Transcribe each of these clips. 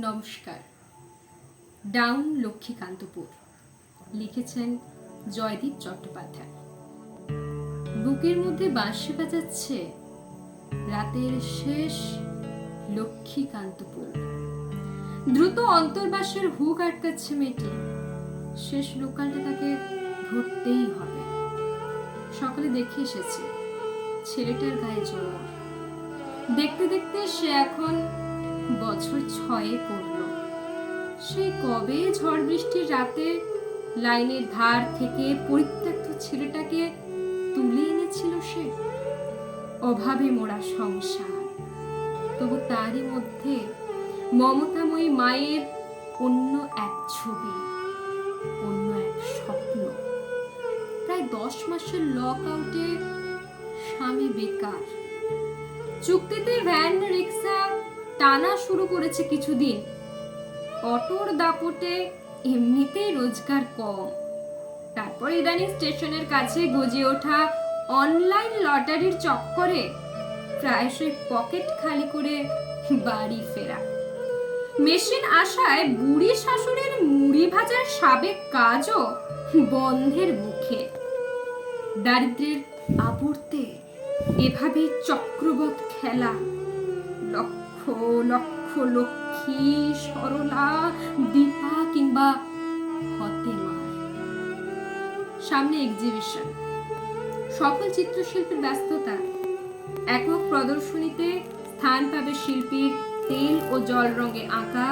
নমস্কার। ডাউন লক্ষ্মীকান্তপুর। লিখেছেন জয়দীপ চট্টোপাধ্যায়। বুকের মধ্যে বাঁশি বাজাচ্ছে রাতের শেষ লক্ষ্মীকান্তপুর। দ্রুত অন্তর্বাসের হুক আটকাচ্ছে মেয়েটি। শেষ লোকালটা তাকে ধরতেই হবে। সকালে দেখে এসেছে, ছেলেটার গায়ে জ্বর। দেখতে দেখতে সে এখন বছর ছয়ে পড়ল। সেই কবে ঝড় বৃষ্টির রাতে লাইনের ধার থেকে পরিত্যক্ত ছেলেটাকে তুলে এনেছিল সে? অভাবে মোড়া সংসার। তবু তারই মধ্যে মমতাময়ী মায়ের অন্য এক ছবি, অন্য এক স্বপ্ন। প্রায় দশ মাসের লক আউটে স্বামী বেকার। চুক্তিতে ভ্যান, রিক্সা টানা শুরু করেছে কিছুদিন। অটোর দাপটে এমনিতেই রোজগার কম। তারপর ইদানিং স্টেশনের কাছে গজে ওঠা অনলাইন লটারির চক্করে প্রায়শই পকেট খালি করে বাড়ি ফেরা। মেশিন আসায় বুড়ি শাশুড়ির মুড়ি ভাজার সাবেক কাজও বন্ধের মুখে। দারিদ্রের আবর্তে এভাবে চক্রবৎ খেলা লক্ষ লক্ষ লক্ষ্মী, সরলা, দীপা কিংবা সামনে এক্সিবিশন সফল চিত্রশিল্পীর ব্যস্ততা। একক প্রদর্শনীতে স্থান পাবে শিল্পীর তেল ও জল রঙে আঁকা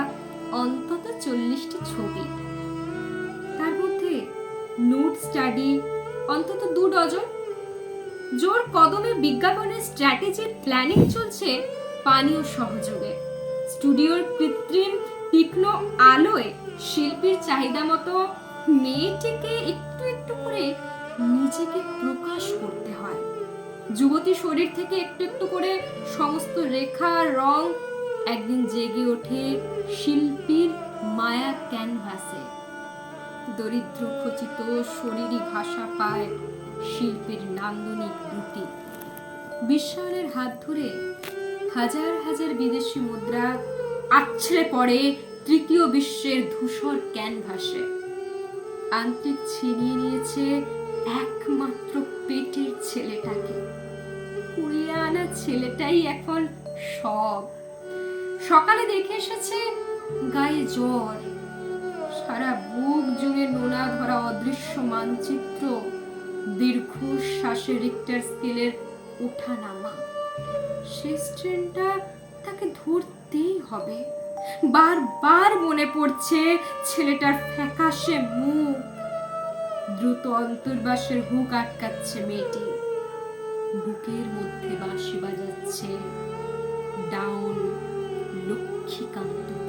অন্তত চল্লিশটি ছবি। তার মধ্যে নোট স্টাডি, অন্তত দু ডজন। জোর কদমে বিজ্ঞাপনের স্ট্র্যাটেজি প্ল্যানিং চলছে পানীয় সহযোগে। স্টুডিওর কৃত্রিম, তীক্ষ্ণ আলোয় শিল্পীর চাহিদা মতো মেয়েটিকে একটু একটু করে নিজেকে প্রকাশ করতে হয়। যুবতী শরীর থেকে একটু একটু করে সমস্ত রেখা, রং একদিন জেগে ওঠে শিল্পীর মায়া ক্যানভাসে। দরিদ্র খচিত শরীরী ভাষা পায় শিল্পীর নান্দনিক দুটি বিশ্বায়নের হাত ধরে হাজার হাজার বিদেশি মুদ্রা আছড়ে পড়ে তৃতীয় বিশ্বের ধূসর ক্যানভাসে। আন্তরিক ছিনিয়ে নিয়েছে একমাত্র পেটের ছেলেটাকে। কুড়িয়ে আনা ছেলেটাই এখন সব। সকালে দেখে এসেছে গায়ে জ্বর। সারা বুক জুড়ে নোনা ধরা অদৃশ্য মানচিত্র। দীর্ঘ শ্বাসে রিক্টার স্কেলের ওঠা নামা শেষ ট্রেনটা তাকে ধরতেই হবে। বারবার মনে পড়ছে ছেলেটার ফ্যাকাশে মুখ। দ্রুত অন্তর্বাসের হুক আটকাচ্ছে মেয়েটি। বুকের মধ্যে বাঁশি বাজাচ্ছে। ডাউন লক্ষ্মীকান্ত।